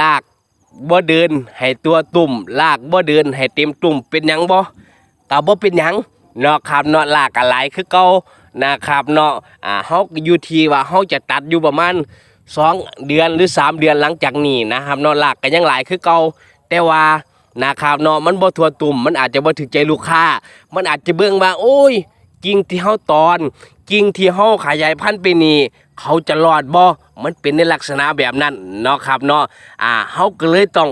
ลากบ่เดินให้ตัวตุ่ม ลากบ่เดินให้เต็มตุ่มเป็นหยังบ่ก็บ่เป็นหยังเนาะครับเนาะลากก็หลายคือเก่านะครับเนาะอ่าเฮาก็อยู่ที่ว่าเฮาจะตัดอยู่ประมาณสองเดือนหรือสามเดือนหลังจากนี้นะครับเนาะลากก็ยังหลายคือเก่าแต่ว่านะครับเนาะมันบ่ทั่วตุ่มมันอาจจะบ่ถึงใจลูกค้า มันอาจจะเบิ่งว่าโอ้ย กิ่งที่เฮาตอน กิ่งที่เฮาขยายพันธุ์ไปนี่เขาจะรอดบ่มันเป็นในลักษณะแบบนั้นเนาะครับเนาะอ่าเฮาก็เลยต้อง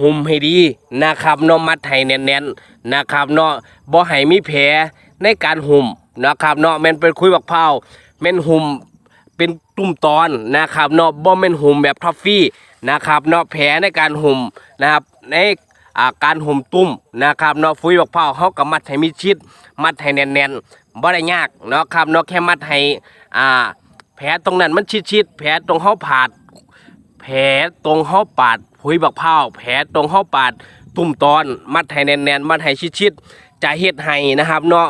หุ่มให้ดีนะครับเนาะมัดให้แน่นๆนะครับเนาะบ่ให้มีแผลในการหุ่มนะครับเนาะแม่นเป็นคุยบักเผาแม่นหุ่มเป็นตุ่มตอนนะครับเนาะบ่แม่นหุ่มแบบทัฟฟี่นะครับเนาะแผลในการหุ่มนะครับใน อ่าการห่มตุ้มนะครับเนาะฟุ้ยบักเผาเขาก็มัดให้มีชิด มัดให้แน่นๆบ่ได้ยากเนาะครับเนาะแค่มัดให้อ่าแผลตรงนั้นมันชิดๆแผลตรงเขาผาด แผลตรงเขาปาดหุยบักเผาแผลตรงเขาปาดตุ่มตอน มัดให้แน่นๆมัดให้ชิดๆจะเฮ็ดให้นะครับเนาะ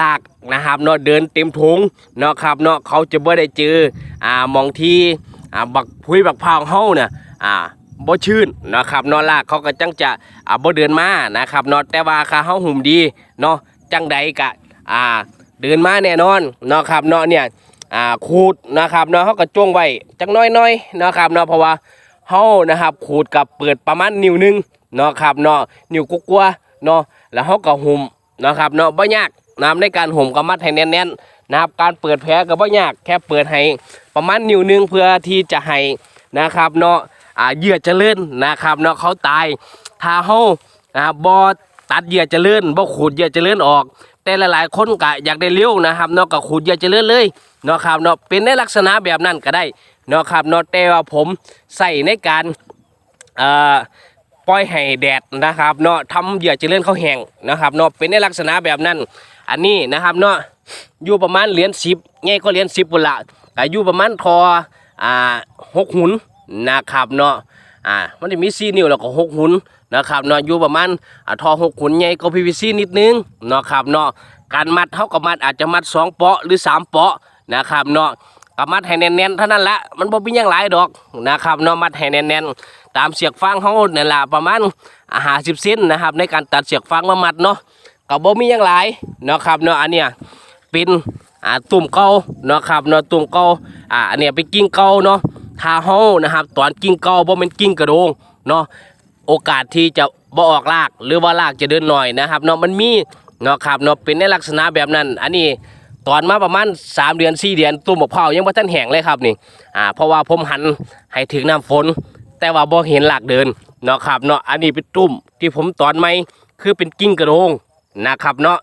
ลากนะครับเนาะเดินเต็มถุงเนาะครับเนาะเขาจะบ่ได้เจออ่ามองที่อ่าบักหุยบักเผาเฮาเนี่ยอ่า บ่ชื่นนะครับนอลากเขาก็จังจะอ่าบ่เดินมานะครับนาะแต่ว่าคาเฮาหุ่มดีเนาะจังใดกะอ่าเดินมาแน่นอนเนาะครับเนาะเนี่ยอ่าขูดนะครับเนาะเฮาก็จ้วงไว้จังน้อยๆเนะครับเนาะเพราะว่าเฮานะครับขูดกับเปิดประมาณนิ้วหนึงเนาะครับเนาะนิ้วกลัวๆเนาะแล้วเฮาก็หุ่มนะครับเนาะบ่ยากนะครับในการห่มก็มัดให้แน่นๆนะครับการเปิดแผลก็บ่ยากแค่เปิดให้ประมาณนิ้วหนึงเพื่อที่จะให้นะครับเนาะ เหยื่อเจริญนะครับเนาะเขาตายถ้าเฮานะครับบ่ตัดเหยื่อเจริญบ่ขูดเหยื่อเจริญออก แต่หลายๆ คนก็อยากได้เร็วนะครับเนาะก็ขูดเหยื่อเจริญเลยเนาะครับเนาะเป็นในลักษณะแบบนั้นก็ได้เนาะครับเนาะแต่ว่าผมใส่ในการเอ่อปล่อยให้แดดนะครับเนาะทำเหยื่อเจริญเขาแห้งนะครับเนาะเป็นในลักษณะแบบนั้น อันนี้นะครับเนาะอยู่ประมาณเหรียญสิบง่ายก็เหรียญสิบปุ่นละก็อยู่ประมาณทออ่าหกหุน นะครับเนาะอ่ามันจะมีซีนิ้วแล้วก็หกหุนนะครับเนาะอยู่ประมาณอ่าทอหกหุนใหญ่ก็ PVC นิดนึงเนาะครับเนาะการมัดเท่ากับมัดอาจจะมัดสองเปาะหรือสามเปาะนะครับเนาะก็มัดให้แน่นๆเท่านั้นละมันบ่มีหยังหลายดอกนะครับเนาะมัดให้แน่นๆตามเสียกฟางเฮาเนี่ยล่ะประมาณห้าสิบเซนนะครับ ในการตัดเสียกฟางมามัดเนาะก็บ่มีหยังหลายเนาะครับเนาะอันเนี้ยเป็นอ่าตุ่มเก่าเนาะครับเนาะตุ่มเก่าอ่าอันเนี้ยเป็นกิ่งเก่าเนาะ ถ้าเฮานะครับตอนกิ่งเก่าบ่แม่นกิ่งกระโดงเนาะโอกาสที่จะบ่ออกรากหรือว่ารากจะเดินหน่อยนะครับเนาะมันมีเนาะครับเนาะเป็นในลักษณะแบบนั้น อันนี้ตอนมาประมาณ 3 เดือน 4 เดือนตุ่มมะพร้าวยังบ่ทันแห้งเลยครับนี่อ่าเพราะว่าผมหันให้ถึงน้ำฝน แต่ว่าบ่เห็นรากเดินเนาะครับเนาะอันนี้เป็นตุ่มที่ผมตอนใหม่คือเป็นกิ่งกระโดงนะครับเนาะ